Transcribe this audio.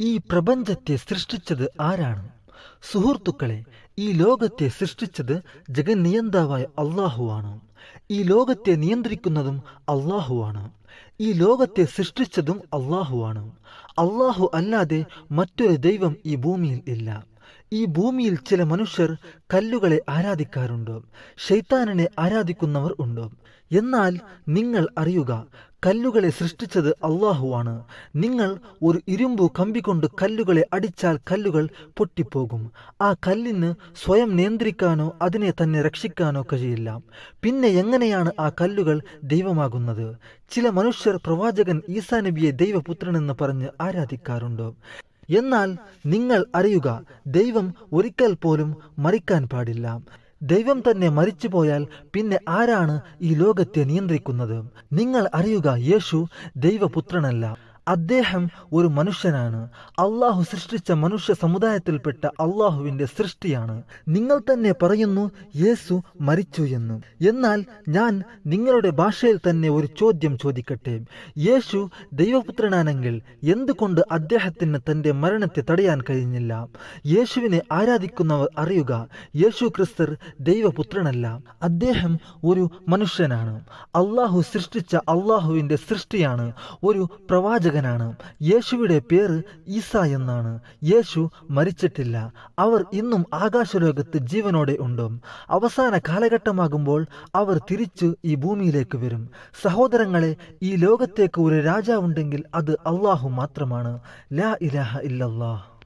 ഈ പ്രപഞ്ചത്തെ സൃഷ്ടിച്ചത് ആരാണ്? സുഹൃത്തുക്കളെ ഈ ലോകത്തെ സൃഷ്ടിച്ചത് ജഗന്നിയന്താവായ അള്ളാഹുവാണ്. ഈ ലോകത്തെ നിയന്ത്രിക്കുന്നതും അള്ളാഹുവാണ്. ഈ ലോകത്തെ സൃഷ്ടിച്ചതും അള്ളാഹുവാണ്. അള്ളാഹു അല്ലാതെ മറ്റൊരു ദൈവം ഈ ഭൂമിയിൽ ഇല്ല. ഈ ഭൂമിയിൽ ചില മനുഷ്യർ കല്ലുകളെ ആരാധിക്കാറുണ്ട്. ഷെയ്ത്താനിനെ ആരാധിക്കുന്നവർ ഉണ്ട്. എന്നാൽ നിങ്ങൾ അറിയുക കല്ലുകളെ സൃഷ്ടിച്ചത് അള്ളാഹുവാണ് നിങ്ങൾ ഒരു ഇരുമ്പു കമ്പി കൊണ്ട് കല്ലുകളെ അടിച്ചാൽ കല്ലുകൾ പൊട്ടിപ്പോകും. ആ കല്ലിന് സ്വയം നിയന്ത്രിക്കാനോ അതിനെ തന്നെ രക്ഷിക്കാനോ കഴിയില്ല. പിന്നെ എങ്ങനെയാണ് ആ കല്ലുകൾ ദൈവമാകുന്നത്? ചില മനുഷ്യർ പ്രവാചകൻ ഈസാ നബിയെ ദൈവപുത്രനെന്ന് പറഞ്ഞ് ആരാധിക്കാറുണ്ട്. എന്നാൽ നിങ്ങൾ അറിയുക ദൈവം ഒരിക്കൽ പോലും മരിക്കാൻ പാടില്ല. ദൈവം തന്നെ മരിച്ചു പോയാൽ പിന്നെ ആരാണ് ഈ ലോകത്തെ നിയന്ത്രിക്കുന്നത്? നിങ്ങൾ അറിയുക യേശു ദൈവപുത്രനല്ല. അദ്ദേഹം ഒരു മനുഷ്യനാണ്. അള്ളാഹു സൃഷ്ടിച്ച മനുഷ്യ സമുദായത്തിൽപ്പെട്ട അള്ളാഹുവിന്റെ സൃഷ്ടിയാണ്. നിങ്ങൾ തന്നെ പറയുന്നു യേസു മരിച്ചു എന്ന്. എന്നാൽ ഞാൻ നിങ്ങളുടെ ഭാഷയിൽ തന്നെ ഒരു ചോദ്യം ചോദിക്കട്ടെ. യേശു ദൈവപുത്രനാണെങ്കിൽ എന്തുകൊണ്ട് അദ്ദേഹത്തിന് തന്റെ മരണത്തെ തടയാൻ കഴിഞ്ഞില്ല? യേശുവിനെ ആരാധിക്കുന്നവർ അറിയുക യേശു ക്രിസ്തർ ദൈവപുത്രനല്ല അദ്ദേഹം ഒരു മനുഷ്യനാണ്. അള്ളാഹു സൃഷ്ടിച്ച അള്ളാഹുവിന്റെ സൃഷ്ടിയാണ് ഒരു പ്രവാചകനാണ് യേശുവിടെ പേര് ഈസ എന്നാണ്. യേശു മരിച്ചിട്ടില്ല. അവർ ഇന്നും ആകാശലോകത്ത് ജീവനോടെ ഉണ്ട്. അവസാന കാലഘട്ടമാകുമ്പോൾ അവർ തിരിച്ചു ഈ ഭൂമിയിലേക്ക് വരും. സഹോദരങ്ങളെ ഈ ലോകത്തേക്ക് ഒരു രാജാവുണ്ടെങ്കിൽ അത് അള്ളാഹു മാത്രമാണ്. ലാ ഇലാഹ ഇല്ലല്ലാഹ്.